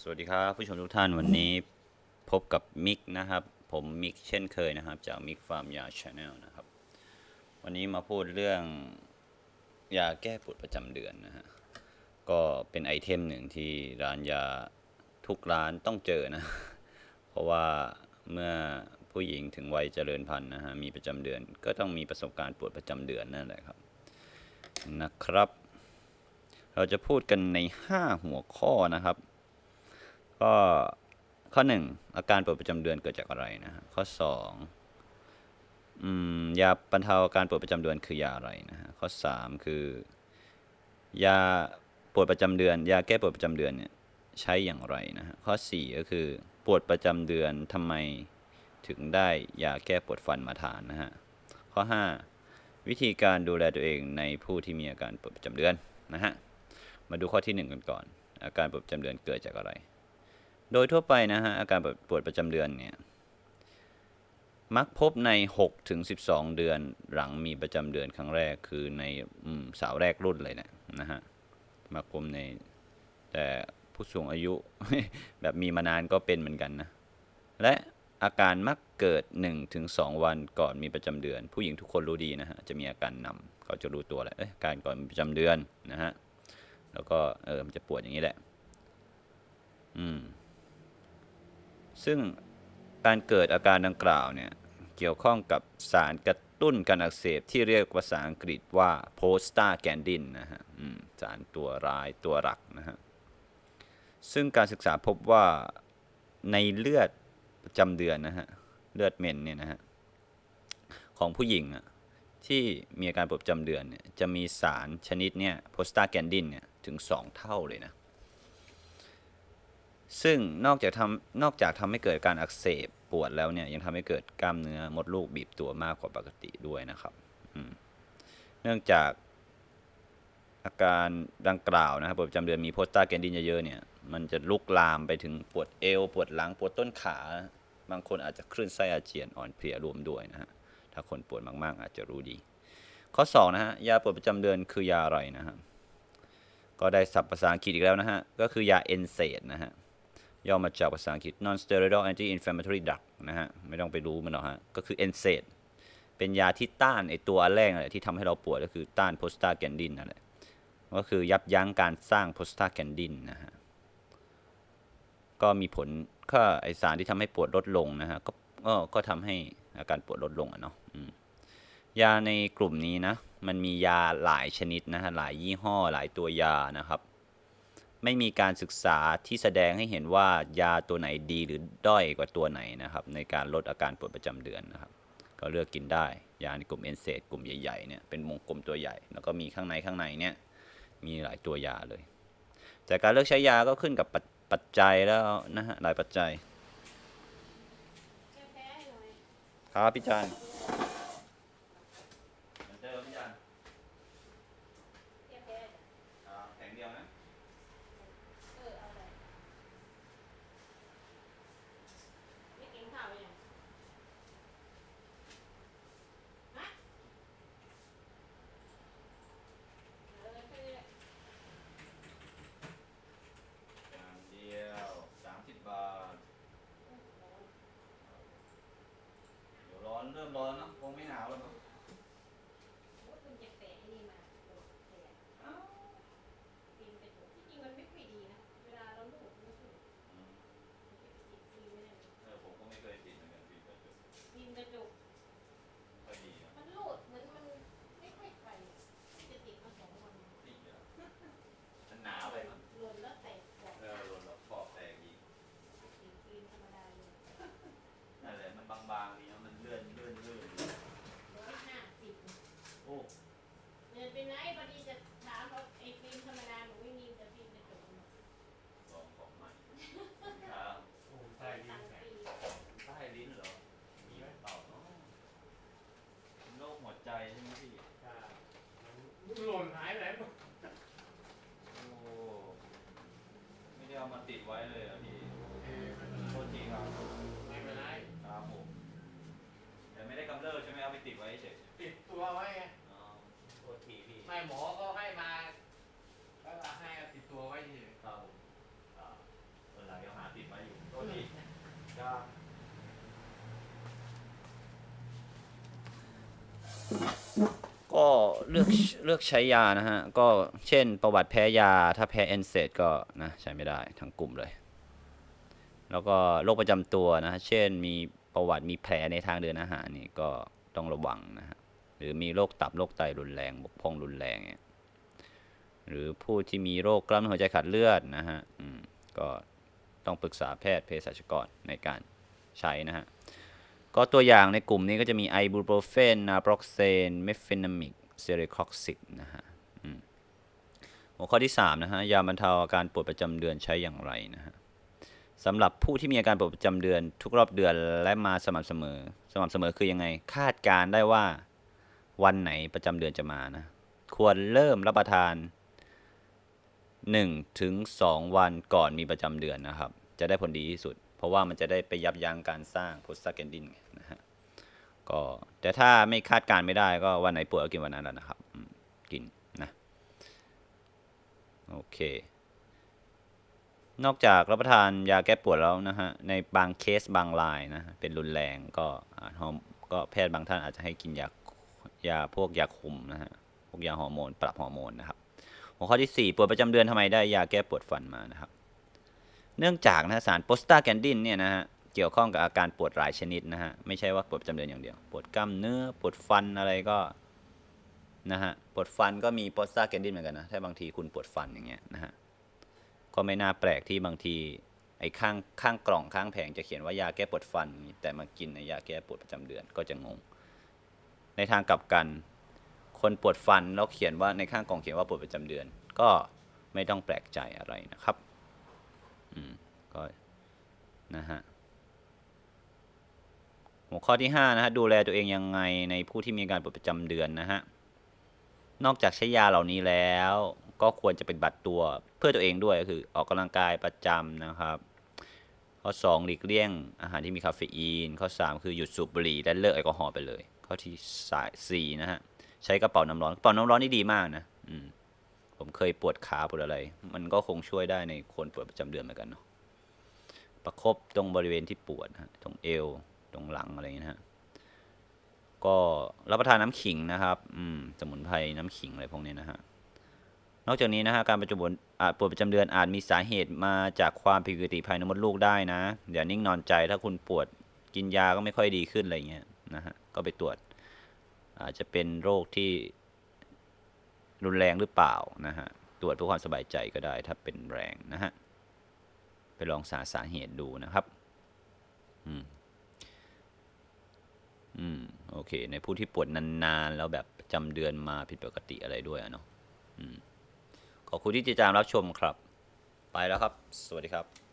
สวัสดีครับผู้ชมทุกท่านวันนี้พบกับมิกนะครับ ผมมิกเช่นเคยนะครับ จากมิกฟาร์มยาชาแนลนะครับ วันนี้มาพูดเรื่องยาแก้ปวดประจำเดือนนะฮะก็เป็นไอเทมหนึ่งที่ร้านยาทุกร้านต้องเจอนะ เพราะว่าเมื่อผู้หญิงถึงวัยเจริญพันธุ์นะฮะมีประจำเดือน ก็ต้องมีประสบการณ์ปวดประจำเดือนนั่นแหละครับนะครับ เราจะพูดกันใน 5 หัวข้อนะครับ ก็ข้อ 1 อาการปวดประจำเดือนเกิดจากอะไรนะฮะข้อ2อืมยาบรรเทาอาการปวดประจำเดือนคือยาอะไรนะฮะข้อ 3 คือยาปวดประจำเดือน ยาแก้ปวดประจำเดือนเนี่ยใช้อย่างไรนะฮะข้อ 4 ก็คือปวดประจำเดือนทำไมถึงได้ยาแก้ปวดฟันมาทานนะฮะข้อ 5 วิธีการดูแลตัวเองในผู้ที่มีอาการปวดประจำเดือนนะฮะมาดูข้อที่ 1 กันก่อน อาการปวดประจำเดือนเกิดจากอะไร โดยทั่วไปนะฮะอาการปวดประจำเดือนเนี่ยมักพบใน 6 ถึง 12 เดือนหลังมีประจำเดือนครั้งแรกคือในอสาวแรกรุ่นเลยนะนะฮะมักพบในแต่ผู้สูงอายุแบบมีมานานก็เป็นเหมือนกันนะและอาการมักเกิด1ถึง2วันก่อนมีประจำเดือน ผู้หญิงทุกคนรู้ดีนะฮะจะมีอาการนำเขาจะรู้ตัวแหละอการก่อนมีประจำเดือนนะฮะแล้วก็เออมันจะปวดอย่างนี้แหละอืม ซึ่งการเกิดอาการดังกล่าวเนี่ยเกี่ยวข้องกับสารกระตุ้นการอักเสบที่เรียกภาษาอังกฤษว่าโพสตาแกนดินนะฮะสารตัวร้ายตัวหลักนะฮะซึ่งการศึกษาพบว่าในเลือดประจำเดือนนะฮะเลือดเมนเนี่ยนะฮะของผู้หญิงอะที่มีอาการปวดประจำเดือนเนี่ยจะมีสารชนิดเนี่ยโพสตาแกนดินเนี่ยถึง 2 เท่าเลยนะ ซึ่งนอกจากทำนอกจากทำให้เกิดการอักเสบปวดแล้วเนี่ยยังทำให้เกิดกล้ามเนื้อมดลูกบีบตัวมากกว่าปกติด้วยนะครับเนื่องจากอาการดังกล่าวนะครับปวดประจำเดือนมีโพสตาแกนดินเยอะๆเนี่ยมันจะลุกลามไปถึงปวดเอว ปวดหลังปวดต้นขา บางคนอาจจะคลื่นไส้อาเจียนอ่อนเพลียรวมด้วยนะฮะถ้าคนปวดมากๆ อาจจะรู้ดี ข้อ2นะฮะยาปวดประจำเดือนคือยาอะไรนะฮะก็ได้ศัพท์ภาษาอังกฤษอีกแล้วนะฮะก็คือยาเอนเซดนะฮะ ย่อมาจากภาษาอังกฤษ non steroidal anti inflammatory drug นะฮะ ไม่ต้องไปรู้มันหรอกฮะ ก็คือ NSAID เป็นยาที่ต้านไอตัวอันแรกนั่นแหละที่ทำให้เราปวดก็คือต้านโพสตาแกนดินนั่นแหละก็คือยับยั้งการสร้างโพสตาแกนดินนะฮะ ก็มีผลก็ไอสารที่ทำให้ปวดลดลงนะฮะ ก็ก็ทำให้อาการปวดลดลงอะเนาะยาในกลุ่มนี้นะ มันมียาหลายชนิดนะฮะ หลายยี่ห้อหลายตัวยานะครับ ไม่มีการศึกษาที่แสดงให้เห็นว่ายาตัวไหนดีหรือด้อยกว่าตัวไหนนะครับ ในการลดอาการปวดประจำเดือนนะครับ ก็เลือกกินได้ ยาในกลุ่มเอนเซดกลุ่มใหญ่ๆเนี่ยเป็นวงกลมตัวใหญ่ แล้วก็มีข้างในข้างในเนี่ยมีหลายตัวยาเลย แต่การเลือกใช้ยาก็ขึ้นกับปัจปัจจัยแล้วนะฮะหลายปัจจัยครับพี่จานเหมือนเดิมพี่จานแข็งเดียวนะ อย่างเดียวสามสิบบาท เดี๋ย นหายไปไหนหมดโอ้ไม่ได้เอามาติดไว้เลยอะพี่เอ้ยโทรษทีครับไม่เป็นไรครับผมแต่ไม่ได้กำเริบใช่ไหมเอาไปติดไว้เฉยติดตัวไว้ไงอ๋อโทษทีพี่ไม่หมอก็ให้มาแล้วให้ติดตัวไว้เฉยครับผมอ่าเออหลังยังหาติดไว้อยู่โทษทีจ้า ก็เลือกเลือกใช้ยานะฮะ ก็เช่นประวัติแพ้ยา ถ้าแพ้เอนเซดก็นะใช้ไม่ได้ทั้งกลุ่มเลย แล้วก็โรคประจำตัวนะ เช่นมีประวัติมีแผลในทางเดินอาหารนี่ก็ต้องระวังนะฮะ หรือมีโรคตับโรคไตรุนแรง บกพร่องรุนแรงเนี่ยหรือผู้ที่มีโรคกล้ามเนื้อหัวใจขาดเลือดนะฮะก็ต้องปรึกษาแพทย์เภสัชกรในการใช้นะฮะ ก็ตัวอย่างในกลุ่มนี้ก็จะมีไอบูโปรเฟนนาโปรกเซนเมฟเฟนามิกเซเรคอกซิกนะฮะหัวข้อที่3นะฮะยาบรรเทาอาการปวดประจำเดือนใช้อย่างไรนะฮะสำหรับผู้ที่มีอาการปวดประจำเดือน ทุกรอบเดือนและมาสม่ำเสมอ สม่ำเสมอคือยังไง คาดการได้ว่าวันไหนประจำเดือนจะมานะควรเริ่มรับประทาน1ถึง2วันก่อนมีประจำเดือนนะครับ จะได้ผลดีที่สุด ราะว่ามันจะได้ไปยับยั้งการสร้างโพสตาแกนดินนะฮะก็แต่ถ้าไม่คาดการณ์ไม่ได้ก็วันไหนปวดก็กินวันนั้นแหละนะครับกินนะโอเคนอกจากรับประทานยาแก้ปวดแล้วนะฮะในบางเคสบางรายนะเป็นรุนแรงก็ฮอร์ก็แพทย์บางท่านอาจจะให้กินยายาพวกยาคุมนะฮะพวกยาฮอร์โมนปรับฮอร์โมนนะครับหัวข้อที่ 4ปวดประจำเดือนทำไมได้ยาแก้ปวดฟันมานะครับ เนื่องจากนะสารโปสตาแกนดินเนี่ยนะฮะเกี่ยวข้องกับอาการปวดหลายชนิดนะฮะไม่ใช่ว่าปวดประจำเดือนอย่างเดียว ปวดกล้ามเนื้อปวดฟันอะไรก็นะฮะปวดฟันก็มีโปสตาแกนดินเหมือนกันนะถ้าบางทีคุณปวดฟันอย่างเงี้ยนะฮะก็ไม่น่าแปลกที่บางทีไอ้ข้างข้างกล่องข้างแผงจะเขียนว่ายาแก้ปวดฟัน แต่มากินในยาแก้ปวดประจำเดือนก็จะงง ในทางกลับกัน คนปวดฟันแล้วเขียนว่าในข้างกล่องเขียนว่าปวดประจำเดือน ก็ไม่ต้องแปลกใจอะไรนะครับ ก็นะฮะหัวข้อที่5นะฮะดูแลตัวเองยังไงในผู้ที่มีการปวดประจำเดือนนะฮะนอกจากใช้ยาเหล่านี้แล้วก็ควรจะเป็นบัตรตัวเพื่อตัวเองด้วยก็คือออกกำลังกายประจำนะครับ ข้อ 2 หลีกเลี่ยงอาหารที่มีคาเฟอีน ข้อ 3 คือหยุดสูบบุหรี่และเลิกแอลกอฮอล์ไปเลย ข้อที่สายสี่นะฮะใช้กระเป๋าน้ำร้อนกระเป๋าน้ำร้อนนี่ดีมากนะอืมผมเคยปวดขาปวดอะไร มันก็คงช่วยได้ในคนปวดประจำเดือนเหมือนกันเนาะ ประคบตรงบริเวณที่ปวดนะฮะตรงเอว ตรงหลังอะไรอย่างเงี้ยนะฮะก็รับประทานน้ำขิงนะครับ อืม สมุนไพรน้ำขิงอะไรพวกนี้นะฮะ นอกจากนี้นะฮะ การประจำเดือนอาจปวดประจำเดือนอาจมีสาเหตุมาจากความผิดปกติภายในมดลูกได้นะ อย่านิ่งนอนใจ ถ้าคุณปวดกินยาก็ไม่ค่อยดีขึ้นอะไรเงี้ยนะฮะ ก็ไปตรวจ อาจจะเป็นโรคที่รุนแรงหรือเปล่านะฮะ ตรวจเพื่อความสบายใจก็ได้ถ้าเป็นแรงนะฮะ ไปลองสาสาเหตุดูนะครับอืมอืมโอเค ในผู้ที่ปวดนานๆ แล้วแบบจำเดือนมาผิดปกติอะไรด้วยอะเนาะอืมขอบคุณที่ติดตามรับชมครับ ไปแล้วครับ สวัสดีครับ